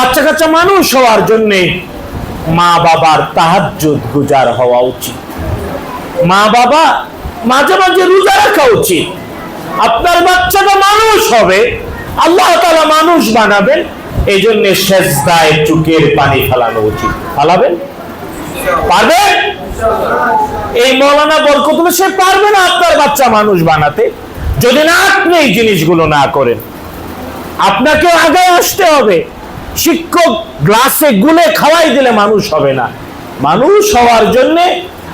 বাচ্চা কাচ্চা মানুষ হওয়ার জন্য মা বাবার তাহাজ্জুদ গুজার হওয়া উচিত। মা বাবা মাঝে মাঝে রোজা রাখা উচিত। আপনার বাচ্চাটা মানুষ হবে, আল্লাহ তালা মানুষ বানাবেন এই জন্য শেষদায় চুকের পানি ফেলানো উচিত। ফালাবেন? পারবেন? এই মৌলানা বরকতুল সে পারবে না আপনার বাচ্চা মানুষ বানাতে। যদি না আপনি এই জিনিসগুলো না করেন আপনাকে আগে আসতে হবে। শিক্ষক গ্লাসে গুলে খাওয়াই দিলে মানুষ হবে না। মানুষ হওয়ার জন্য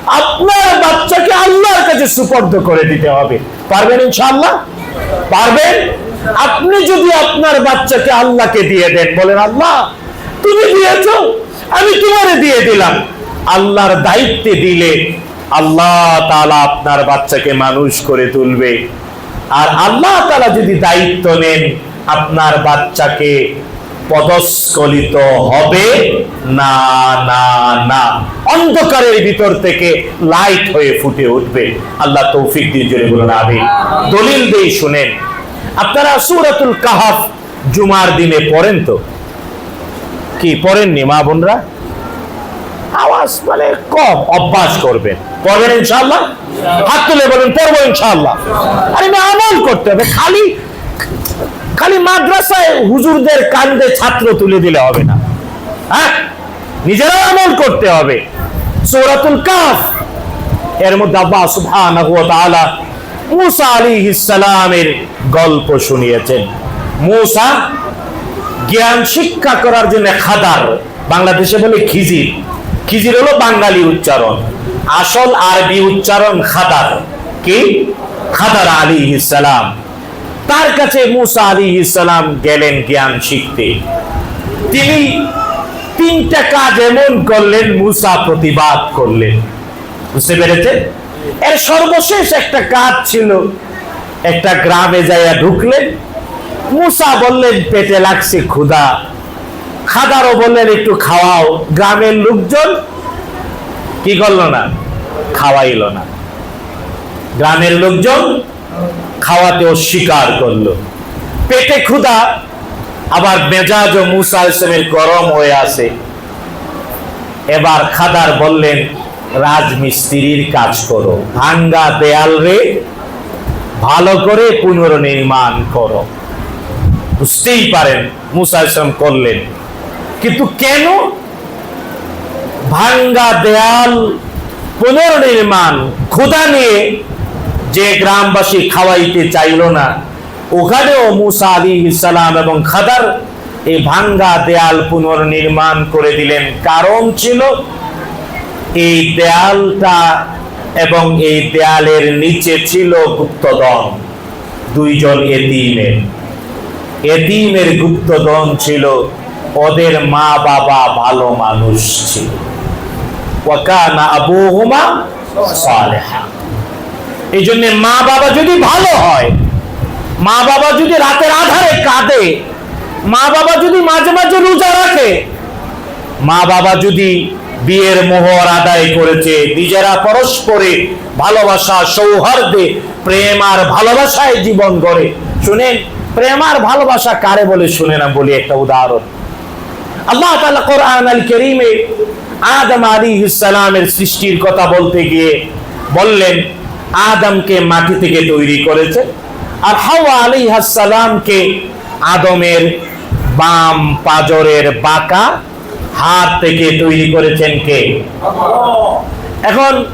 আপনার বাচ্চাকে আল্লাহর কাছে সুপর্দ করে দিতে হবে। পারবেন ইনশাআল্লাহ? পারবেন? আপনি যদি আপনার বাচ্চাকে আল্লাহকে দিয়ে দেন, বলেন, আল্লাহ, তুমি দিয়েছ, আমি তোমারে দিয়ে দিলাম। আল্লাহর দায়িত্বে দিলে আল্লাহ তাআলা আপনার বাচ্চাকে মানুষ করে তুলবে। আর আল্লাহ তাআলা যদি দায়িত্ব নেন, আপনার বাচ্চাকে পদস্খলিত হবে। না না না। অন্ধকারের ভিতর থেকে লাইট হয়ে ফুটে উঠবে। আল্লাহ তৌফিক দিয়ে জোরে বলুন আমি দলিল দেই শুনেন। আপনারা সূরাতুল কাহাফ জুমার দিনে পড়েন তো? কি, পড়েননি মা বোনরা? আওয়াজ মানে কম, অভ্যাস করবেন। পড়বেন ইনশাআল্লাহ? হাত তুলে বলেন, পড়ব ইনশাআল্লাহ। আরে না, আমল করতে হবে। খালি খালি মাদ্রাসায় হুজুরদের কান্দে ছাত্র তুলে দিলে হবে না। হ্যাঁ? নিজেরা আমল করতে হবে। সূরাতুল কাফ এর মধ্যে আল্লাহ সুবহানাহু ওয়া তাআলা মুসা আলাইহিস সালামের গল্প শুনিয়েছেন। মুসা জ্ঞান শিক্ষা করার জন্য খাদার, বাংলাদেশে বলে খিজির। খিজির হলো বাঙালি উচ্চারণ। আসল আরবি উচ্চারণ খাদার। কি? খাদার আলী সালাম। তার কাছে মুসা আলী সালাম গেলেন জ্ঞান শিখতে। তিনি তিনটা কাজ এমন করলেন, মুসা প্রতিবাদ করলেন। বুঝতে পেরেছেন? এর সর্বশেষ একটা কাজ ছিল, একটা গ্রামে যাইয়া ঢুকলেন। মুসা বললেন, পেটে লাগছে ক্ষুধা। খাদারও বললেন, একটু খাওয়াও। গ্রামের লোকজন কি করল না? খাওয়াইল না। গ্রামের লোকজন খাওয়াতে অস্বীকার করল। পেটে ক্ষুধা, আবার মেজাজ ও মুসা ইসলামের গরম হয়ে আছে। এবার খাদার বললেন, রাজমিস্ত্রির কাজ করো, ভাঙ্গা দেয়াল রে, ভালো করে পুনর্নির্মাণ করো। বুঝতেই পারেন মুসা ইসলাম করলেন। কিন্তু কেন? ভাঙ্গা দেয়াল পুনর্নির্মাণ, ক্ষুধা নিয়ে যে গ্রামবাসী খাওয়াইতে চাইল না, ওখানেও মুসা আলী ইসালাম এবং খাদার এই ভাঙ্গা দেয়াল পুনর্নির্মাণ করে দিলেন। কারণ ছিল, এই দেয়ালটা এবং এই দেয়ালের নিচে ছিল গুপ্তদন দুইজন এতিমের। এতিমের গুপ্তধন ছিল, ওদের মা বাবা ভালো মানুষ ছিল। ওয়াকানা আবুহুমা সালেহা। এই জন্য মা বাবা যদি ভালো হয়, মা বাবা যদি রাতের আধারে কাঁদে, মা বাবা যদি মাঝে মাঝে রোজা রাখে, মা বাবা যদি বিয়ের মোহর আদায় করেছে, নিজেরা পরস্পরে ভালোবাসা সৌহার্দে প্রেম আর ভালোবাসায় জীবন গড়ে। শুনেন, প্রেম আর ভালোবাসা কারে বলে শুনে না বলি একটা উদাহরণ। আল্লাহ তাআলা কোরআন আল কারীমে আদম আলাইহিস সালামের সৃষ্টির কথা বলতে গিয়ে বললেন আদমকে মাটি থেকে তৈরি করেছে আর হাওয়া আলাইহাস সালামকে আদমের বাম পাজরের বাঁকা হাত থেকে তৈরি করেছেন কে? এখন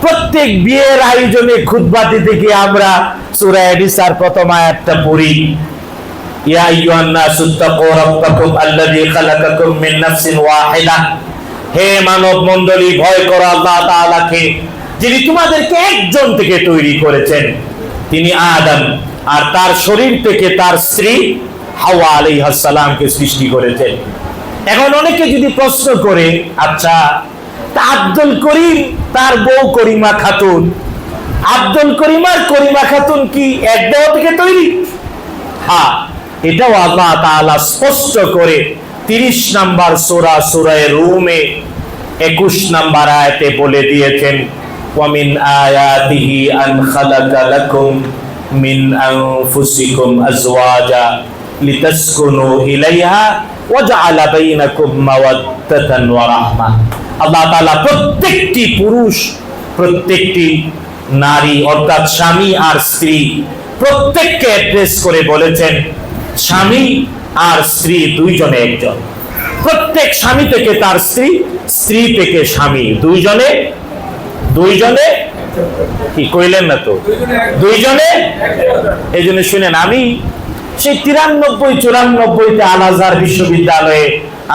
প্রত্যেক বিয়ের আয়োজনে দিতে গিয়ে আমরা সূরা নিসার প্রথম আয়াতটা পড়ি। ইয়া রাব্বাকুম আল্লাযী খালাকাকুম মিন নাফসিন ওয়াহিদা। হে মানব মণ্ডলী ভয় করো আল্লাহ তাআলাকে। যিনি তোমাদেরকে একজন থেকে তৈরি করেছেন, তিনি আদম, আর তার শরীর থেকে তার স্ত্রী হাওয়া আলাইহাস সালামকে সৃষ্টি করেছেন। এখন অনেকে যদি প্রশ্ন করে আচ্ছা তা আব্দুল করিম তার বউ করিমা খাতুন, আব্দুল করিম আর করিমা খাতুন কি এক দেহ থেকে তৈরি? হ্যাঁ এটাও আল্লাহ তাআলা স্পষ্ট করে তিরিশ নাম্বার সোরা, সোরায় রুমে একুশ নাম্বার আয়াতে বলে দিয়েছেন। আয়াতিহি আন খালাকা লাকুম মিন আনফুসিকুম আজওয়াজা লিতাসকুনু ইলাইহা ওয়াজআলা বাইনাকুম মাওয়াদ্দাতান ওয়া রাহমা আল্লাহ তাআলা প্রত্যেকটি পুরুষ, প্রত্যেকটি নারী অর্থাৎ স্বামী আর স্ত্রী প্রত্যেককে অ্যাড্রেস করে বলেছেন, স্বামী আর স্ত্রী দুইজনে একজন। প্রত্যেক স্বামী থেকে তার স্ত্রী স্ত্রী থেকে স্বামী দুইজনে দুইজনে? কি কইলেন না তো? দুইজনে? এই জন্য শুনেন, আমি সেই তিরানব্বই, চুরানব্বইতে আল আজহার বিশ্ববিদ্যালয়ে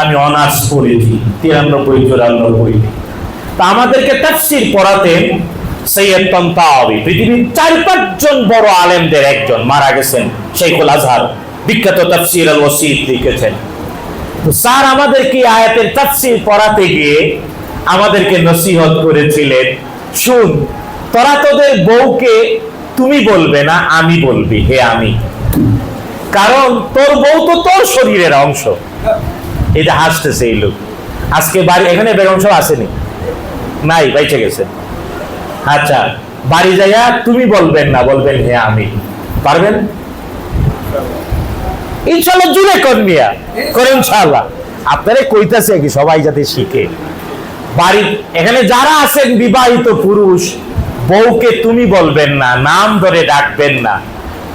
আমি অনার্স পড়েছি, তিরানব্বই, চুরানব্বই। তা আমাদেরকে তাফসির পড়াতেন সৈয়দ পৃথিবীর চার পাঁচজন বড় আলেমদের একজন, মারা গেছেন শেখুল আজহার। বিখ্যাত তাফসির আল ওসিদ লিখেছেন স্যার, আমাদেরকে আয়াতের তাফসির পড়াতে গিয়ে আমাদেরকে নসিহত করেছিলেন। শুন, তোরা তোদের বউকে তুমি বলবে না, আমি বলবি, হে আমি। কারণ তোর বউ তো তোর শরীরের অংশ। এটা হাসতেছে এই লোক। আজকে বাড়ি এখানে বেগম সব আসেনি? নাই, বাইচে গেছে। আচ্ছা বাড়ি যাইয়া তুমি বলবেন না, বলবেন হে আমি। পারবেন? ইনশাল্লাহ জুড়ে কর মিয়া করে ইনশাল্লাহ আপনারে কইতাছে কি, সবাই যাতে শিখে। বাড়ি। এখানে যারা আছেন বিবাহিত পুরুষ বউকে তুমি বলবেন না নাম ধরে ডাকবেন না।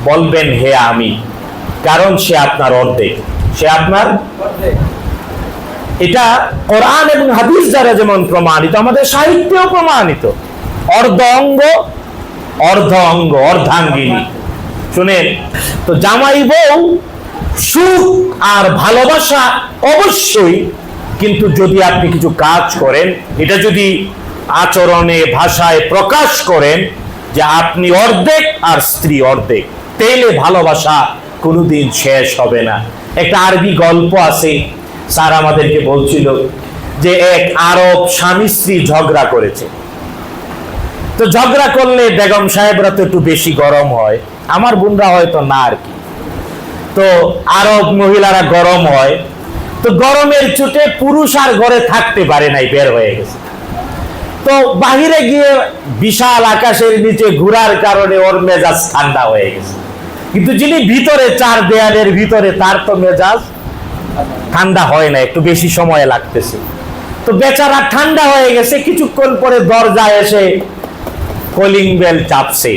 বলবেন হে আমি। কারণ সে আপনার অর্ধেক। সে আপনার এটা কোরআন এবং হাদিস দ্বারা যেমন প্রমাণিত আমাদের সাহিত্যেও প্রমাণিত। অর্ধ অঙ্গ অর্ধ অঙ্গ অর্ধাঙ্গিনী। শুনেন তো জামাই বউ সুখ আর ভালোবাসা অবশ্যই কিন্তু যদি আপনি কিছু কাজ করেন, এটা যদি আচরণে, ভাষায় প্রকাশ করেন যে আপনি অর্ধেক আর স্ত্রী অর্ধেক তেলে ভালোবাসা কোনোদিন শেষ হবে না। একটা আরবি গল্প আছে, স্যার আমাদেরকে বলছিল যে এক আরব স্বামী স্ত্রী ঝগড়া করেছে। তো ঝগড়া করলে বেগম সাহেবরা তো একটু বেশি গরম হয়, আমার বোনরা হয়তো না আর কি। তো আরব মহিলারা গরম হয় তো গরমের চুটে পুরুষ আর ঘরে থাকতে পারে নাই, বের হয়ে গেছে। তো বাহিরে গিয়ে বিশাল আকাশের নিচে ঘোরার কারণে ওর মেজাজ ঠান্ডা হয়ে গেছে। কিন্তু যিনি ভিতরে চার দেয়ালের ভিতরে, তার তো মেজাজ ঠান্ডা হয় না, একটু বেশি সময় লাগতেছে। তো বেচারা ঠান্ডা হয়ে গেছে, কিছুক্ষণ পরে দরজায় এসে কলিং বেল চাপছে।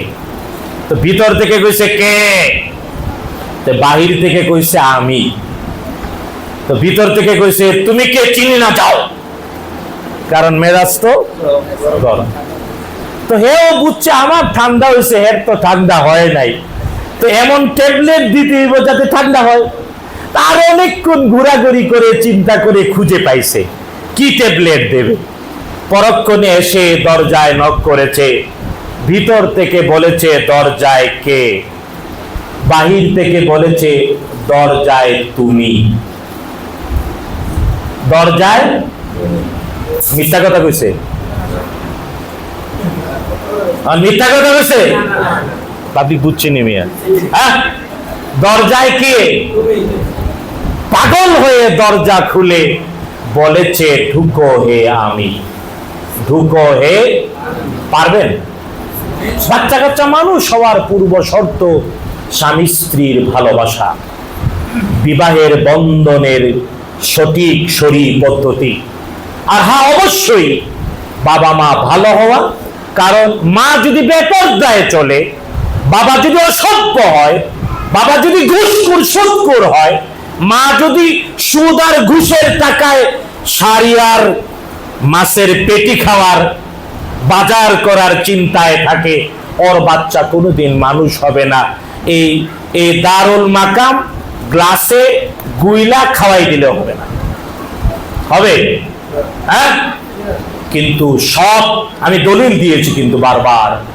তো ভিতর থেকে কইছে, কে? বাহির থেকে কইছে, আমি। তো ভিতর থেকে কইছে, তুমি কে চিনি না, যাও। কারণ মেজাজ তো গরম। তো হেও বুঝছে, আমার ঠান্ডা হয়েছে হের তো ঠান্ডা হয় নাই। তো এমন ট্যাবলেট দিতে হইব যাতে ঠান্ডা হয়। তার অনেকক্ষণ ঘোরাঘুরি করে, চিন্তা করে খুঁজে পাইছে, কি ট্যাবলেট দেবে? পরক্ষণে এসে দরজায় নক করেছে, ভিতর থেকে বলেছে, দরজায় কে? বাহির থেকে বলেছে, দরজায় তুমি। দরজায় মিথ্যা কথা কইছে। আর মিথ্যা কথা কইছে? পাবলিক বুঝছে নি মিয়া। হ্যাঁ? দরজায় কে? পাগল হয়ে দরজা খুলে বলেছে, ঢুকো হে আমি। ঢুকো হে পারবেন? বাচ্চা কাচ্চা মানুষ হওয়ার পূর্ব শর্ত স্বামী স্ত্রীর ভালোবাসা। বিবাহের বন্ধনের সঠিক শরী পদ্ধতি। আর হ্যাঁ অবশ্যই বাবা মা ভালো হওয়া, কারণ মা যদি বেপর্দায় চলে, বাবা যদি অসভ্য হয়, বাবা যদি ঘুষখোর, সুদখোর হয়, মা যদি সুদ আর ঘুষের টাকায় শাড়ি আর মাছের পেটি খাওয়ার বাজার করার চিন্তায় থাকে, ওর বাচ্চা কোনোদিন মানুষ হবে না। এই এই দারুল মাকাম গ্লাসে গুইলা খাওয়াই দিলে হবে না। হবে? হ্যাঁ? কিন্তু সব আমি দলিল দিয়েছি কিন্তু বারবার।